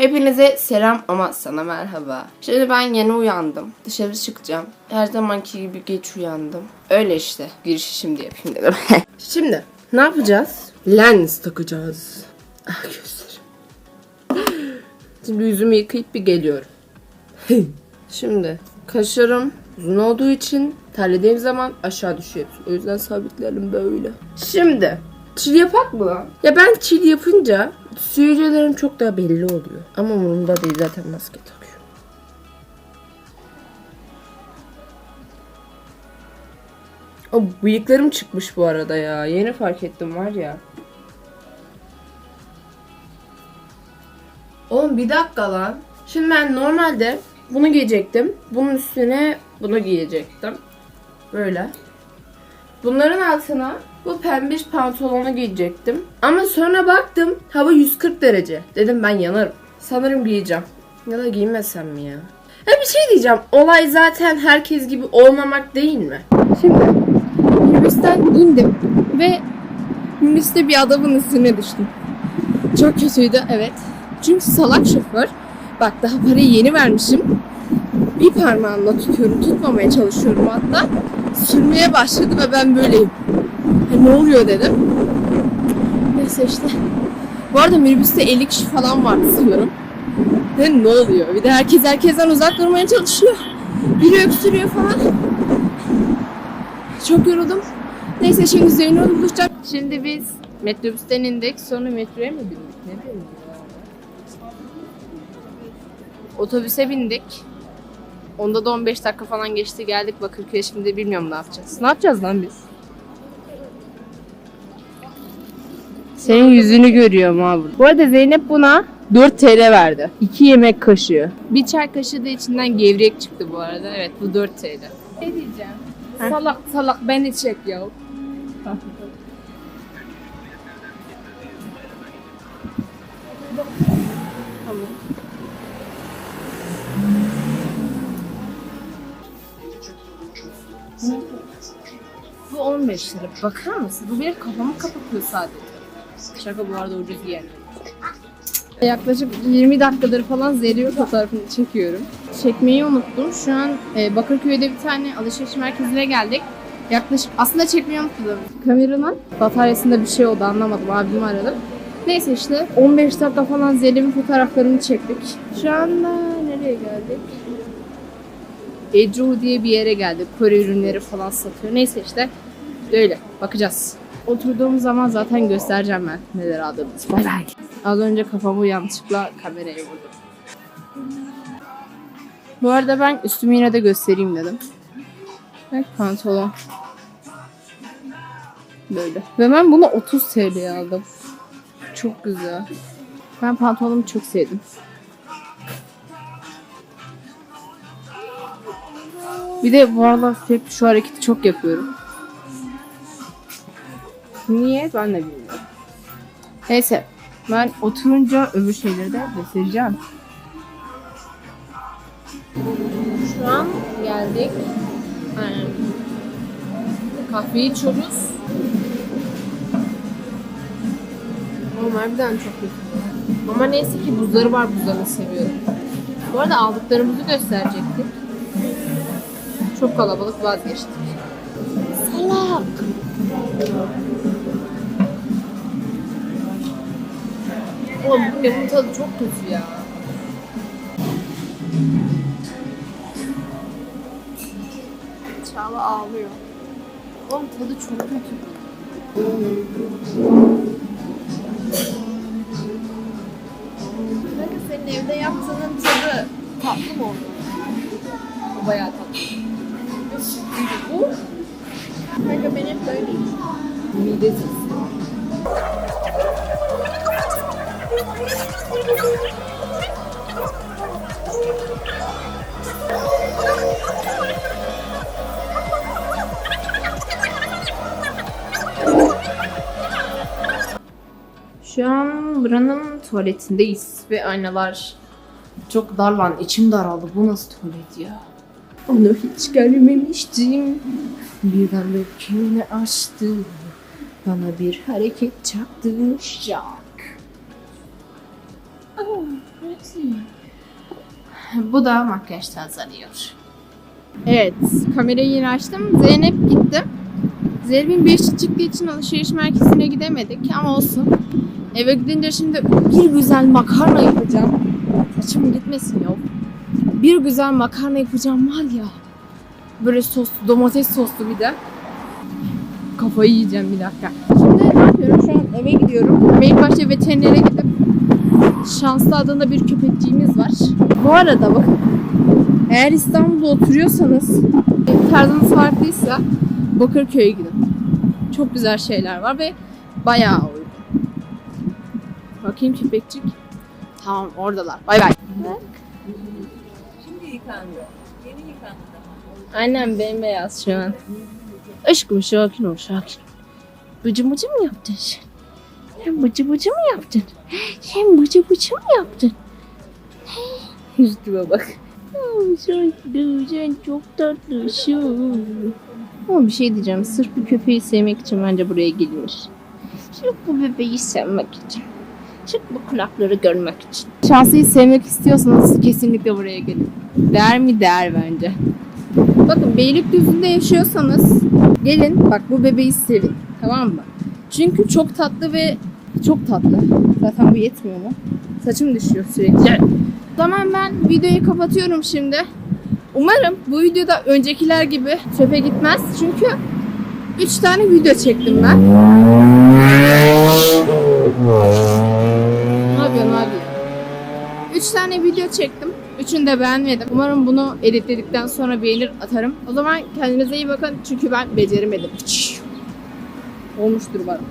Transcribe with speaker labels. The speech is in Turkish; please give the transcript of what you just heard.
Speaker 1: Hepinize selam ama sana merhaba. Şimdi ben yeni uyandım. Dışarı çıkacağım. Her zamanki gibi geç uyandım. Öyle işte. Girişi şimdi yapayım dedim. şimdi ne yapacağız? Lens takacağız. Ah gözlerim. Şimdi yüzümü yıkayıp bir geliyorum. Şimdi kaşlarım uzun olduğu için terlediğim zaman aşağı düşüyor. O yüzden sabitlerim böyle. Şimdi çil yapak mı lan? Ya ben çil yapınca sivilcelerim çok daha belli oluyor. Ama umurumda değil zaten maske takıyorum. O bıyıklarım çıkmış bu arada ya. Yeni fark ettim var ya. Oğlum bir dakika lan. Şimdi ben normalde bunu giyecektim. Bunun üstüne bunu giyecektim. Böyle. Bunların altına bu pembiş pantolonu giyecektim. Ama sonra baktım hava 140 derece. Dedim ben yanarım. Sanırım giyeceğim. Ya da giymesem mi ya? Ya bir şey diyeceğim. Olay zaten herkes gibi olmamak değil mi? Şimdi minibüsten indim ve minibüste bir adamın üstüne düştüm. Çok kötüydü evet. Çünkü salak şoför. Bak daha parayı yeni vermişim. Bir parmağımla tutuyorum, tutmamaya çalışıyorum hatta. Sürmeye başladı ve ben böyleyim. Ha, ne oluyor dedim. Neyse işte. Bu arada minibüste 50 kişi falan vardı sanırım. Dedim ne oluyor? Bir de herkes herkesten uzak durmaya çalışıyor. Biri öksürüyor falan. Çok yoruldum. Neyse şimdi Zeyno'yu buluşacak. Şimdi biz metrobüsten indik. Sonra metroya mı bindik? Ne bileyim Otobüse bindik. Onda da 15 dakika falan geçti geldik Bakırköy'e şimdi bilmiyorum ne yapacağız. Ne yapacağız lan biz? Senin yüzünü görüyorum abi. Bu arada Zeynep buna 4 TL verdi. 2 yemek kaşığı. Bir çay kaşığı da içinden gevrek çıktı bu arada. Evet bu 4 TL.
Speaker 2: Ne diyeceğim? Salak salak beni çek ya.
Speaker 1: Bu 15 lira. Bakar mısın? Bu benim kafamı kapatıyor sadece. Şaka bu arada ucuz yer. Yaklaşık 20 dakikadır falan Zeriyo fotoğrafını çekiyorum. Çekmeyi unuttum. Şu an e, Bakırköy'de bir tane alışveriş merkezine geldik. Yaklaşık aslında çekmeyi unuttum. Kameranın bataryasında bir şey oldu anlamadım. Abimi aradım. Neyse işte 15 dakika falan Zeynep'in fotoğraflarını çektik. Şu anda nereye geldik? Ecu diye bir yere geldik. Kore ürünleri falan satıyor. Neyse işte böyle bakacağız. Oturduğumuz zaman zaten göstereceğim ben neler aldığımız. Bay bay. Az önce kafamı yanlışlıkla kameraya vurdum. Bu arada ben üstümü yine de göstereyim dedim. Bak pantolon. Böyle. Ve ben bunu 30 TL'ye aldım. Çok güzel. Ben pantolonumu çok sevdim. Bir de bu aralar sürekli şu hareketi çok yapıyorum. Niye? Ben de bilmiyorum. Neyse. Ben oturunca öbür şeyleri de göstereceğim. Şu an geldik. Kahveyi içiyoruz. Oğlum harbiden çok kötü. Ama neyse ki buzları var. Buzlarını seviyorum. Bu arada aldıklarımızı gösterecektik. Çok kalabalık vazgeçtik. Salak. Oğlum bu? Bunun tadı çok kötü ya. Çağla ağlıyor. Oğlum tadı çok kötü.
Speaker 2: Kanka senin evde yaptığının tadı tatlı mı oldu?
Speaker 1: Bu bayağı tatlı.
Speaker 2: Bu? Kanka ben hep böyleyim.
Speaker 1: Midesiz. Şu an buranın tuvaletindeyiz ve aynalar çok dar lan. içim daraldı. Bu nasıl tuvalet ya? Onu hiç görmemiştim. Birden dökümünü açtı. Bana bir hareket çaktı. Şak. Bu da makyaj tazeliyor. Evet, kamerayı yine açtım. Zeynep gitti. Zeynep'in bir işi çıktığı için alışveriş merkezine gidemedik ama olsun. Eve gidince şimdi bir güzel makarna yapacağım. Saçım gitmesin yok. Bir güzel makarna yapacağım var ya. Böyle soslu, domates soslu bir de. Kafayı yiyeceğim bir dakika. Şimdi ne yapıyorum? Şu an eve gidiyorum. İlk başta veterinere gidip Şanslı adında bir köpekçiğimiz var. Bu arada bakın. Eğer İstanbul'da oturuyorsanız tarzınız farklıysa Bakırköy'e gidin. Çok güzel şeyler var ve bayağı uygun. Bakayım köpekçik. Tamam oradalar. Bay bay.
Speaker 3: Şimdi yıkandı. Yeni yıkandı.
Speaker 1: Annem bembeyaz şu an. Aşkım sakin ol sakin ol. Bıcı bıcı mı yaptın sen? Sen bıcı bıcı mı yaptın? Sen bıcı bıcı mı yaptın? Üstüme bak. Oh, sen sen çok tatlısın. Ama bir şey diyeceğim. Sırf bu köpeği sevmek için bence buraya gelinir. Sırf bu bebeği sevmek için. Sırf bu kulakları görmek için. Şansıyı sevmek istiyorsanız kesinlikle buraya gelin. Değer mi? Değer bence. Bakın Beylikdüzü'nde yaşıyorsanız gelin bak bu bebeği sevin. Tamam mı? Çünkü çok tatlı ve çok tatlı. Zaten bu yetmiyor mu? Saçım düşüyor sürekli. O zaman ben videoyu kapatıyorum şimdi. Umarım bu videoda öncekiler gibi çöpe gitmez. Çünkü 3 tane video çektim ben. Ne yapıyorsun abi? 3 tane video çektim. Üçünü de beğenmedim. Umarım bunu editledikten sonra beğenir atarım. O zaman kendinize iyi bakın çünkü ben beceremedim. Olmuştur umarım.